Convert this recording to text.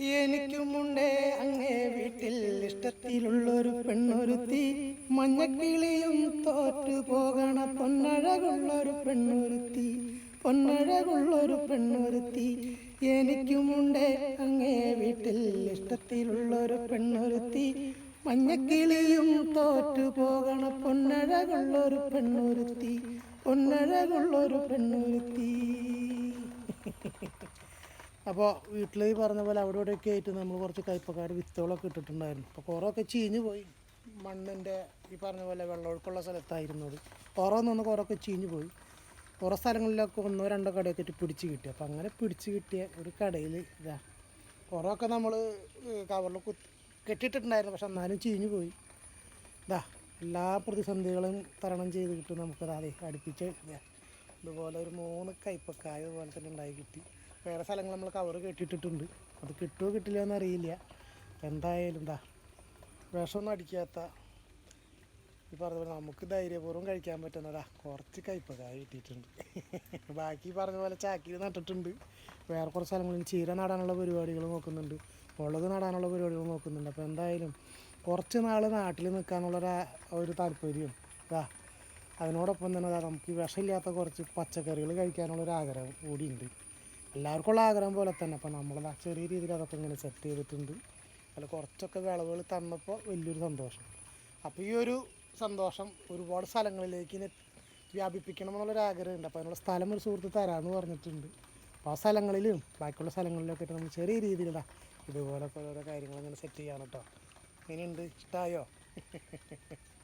എനിക്കുമുണ്ടേ അങ്ങേ വീട്ടിൽ ഇഷ്ടത്തിലുള്ളൊരു പെണ്ണൊരുത്തി. മഞ്ഞക്കിളിയും തോറ്റു പോകണ പൊന്നഴകുള്ളൊരു പെണ്ണൊരുത്തി. പൊന്നഴകുള്ളൊരു പെണ്ണൊരുത്തി. എനിക്കുമുണ്ടേ അങ്ങേ വീട്ടിൽ ഇഷ്ടത്തിലുള്ളൊരു പെണ്ണൊരുത്തി. മഞ്ഞക്കിളിയും തോറ്റു പോകണ പൊന്നഴകുള്ളൊരു പെണ്ണൊരുത്തി. പൊന്നഴകുള്ളൊരു പെണ്ണൊരുത്തി. അപ്പോൾ വീട്ടിൽ ഈ പറഞ്ഞ പോലെ അവിടെ ഇവിടെയൊക്കെ ആയിട്ട് നമ്മൾ കുറച്ച് കയ്പക്കാട് വിത്തുകളൊക്കെ ഇട്ടിട്ടുണ്ടായിരുന്നു. അപ്പോൾ കുറേയൊക്കെ ചീഞ്ഞ് പോയി. മണ്ണിന്റെ ഈ പറഞ്ഞ പോലെ വെള്ളമൊഴുക്കുള്ള സ്ഥലത്തായിരുന്നത് കുറേ നിന്ന് കുറേയൊക്കെ ചീഞ്ഞ് പോയി. കുറേ സ്ഥലങ്ങളിലൊക്കെ ഒന്നോ രണ്ടോ കടയൊക്കെ ഇട്ട് പിടിച്ച് കിട്ടി. അപ്പോൾ അങ്ങനെ പിടിച്ച് കിട്ടിയ ഒരു കടയിൽ ഇതാ. കുറേയൊക്കെ നമ്മൾ കവറിൽ കുത്തി കെട്ടിയിട്ടുണ്ടായിരുന്നു. പക്ഷെ എന്നാലും ചീഞ്ഞ് പോയി. ഇതാ എല്ലാ പ്രതിസന്ധികളും തരണം ചെയ്ത് കിട്ടും നമുക്കത് അതെ അടുപ്പിച്ച്. ഇതാ ഇതുപോലെ ഒരു മൂന്ന് കയ്പക്കായ പോലെ തന്നെ ഉണ്ടായി കിട്ടി. വേറെ സ്ഥലങ്ങൾ നമ്മൾ കവർ കെട്ടിയിട്ടിട്ടുണ്ട്. അത് കിട്ടുമോ കിട്ടില്ല എന്നറിയില്ല എന്തായാലും എന്താ വിഷമൊന്നും അടിക്കാത്ത ഈ പറഞ്ഞ പോലെ നമുക്ക് ധൈര്യപൂർവം കഴിക്കാൻ പറ്റുന്നതാ കുറച്ച് കയ്പക്കായ കിട്ടിയിട്ടുണ്ട്. ബാക്കി പറഞ്ഞ പോലെ ചാക്കിൽ നട്ടിട്ടുണ്ട്. വേറെ കുറച്ച് സ്ഥലങ്ങളിൽ ചീര നടാനുള്ള പരിപാടികൾ നോക്കുന്നുണ്ട്. മുളക് നടാനുള്ള പരിപാടികൾ നോക്കുന്നുണ്ട്. അപ്പോൾ എന്തായാലും കുറച്ച് നാൾ നാട്ടിൽ നിൽക്കാനുള്ളൊരു ഒരു താല്പര്യം ഇതാ അതിനോടൊപ്പം തന്നെ നമുക്ക് വിഷമില്ലാത്ത കുറച്ച് പച്ചക്കറികൾ കഴിക്കാനുള്ളൊരു ആഗ്രഹം കൂടിയുണ്ട് എല്ലാവർക്കും ഉള്ള ആഗ്രഹം പോലെ തന്നെ. അപ്പോൾ നമ്മളത് ചെറിയ രീതിയിൽ അതൊക്കെ ഇങ്ങനെ സെറ്റ് ചെയ്തിട്ടുണ്ട്. അതിൽ കുറച്ചൊക്കെ വിളവുകൾ തന്നപ്പോൾ വലിയൊരു സന്തോഷം. അപ്പോൾ ഈ ഒരു സന്തോഷം ഒരുപാട് സ്ഥലങ്ങളിലേക്ക് വ്യാപിപ്പിക്കണം എന്നുള്ളൊരു ആഗ്രഹമുണ്ട്. അപ്പോൾ അതിനുള്ള സ്ഥലം ഒരു സുഹൃത്ത് തരാമെന്ന് പറഞ്ഞിട്ടുണ്ട്. അപ്പോൾ ആ സ്ഥലങ്ങളിലും ബാക്കിയുള്ള സ്ഥലങ്ങളിലൊക്കെ ആയിട്ട് നമ്മൾ ചെറിയ രീതിയിലാ ഇതുപോലൊക്കെ ഓരോരോ കാര്യങ്ങൾ ഇങ്ങനെ സെറ്റ് ചെയ്യാണ് കേട്ടോ ഇങ്ങനെയുണ്ട് ഇഷ്ടമായോ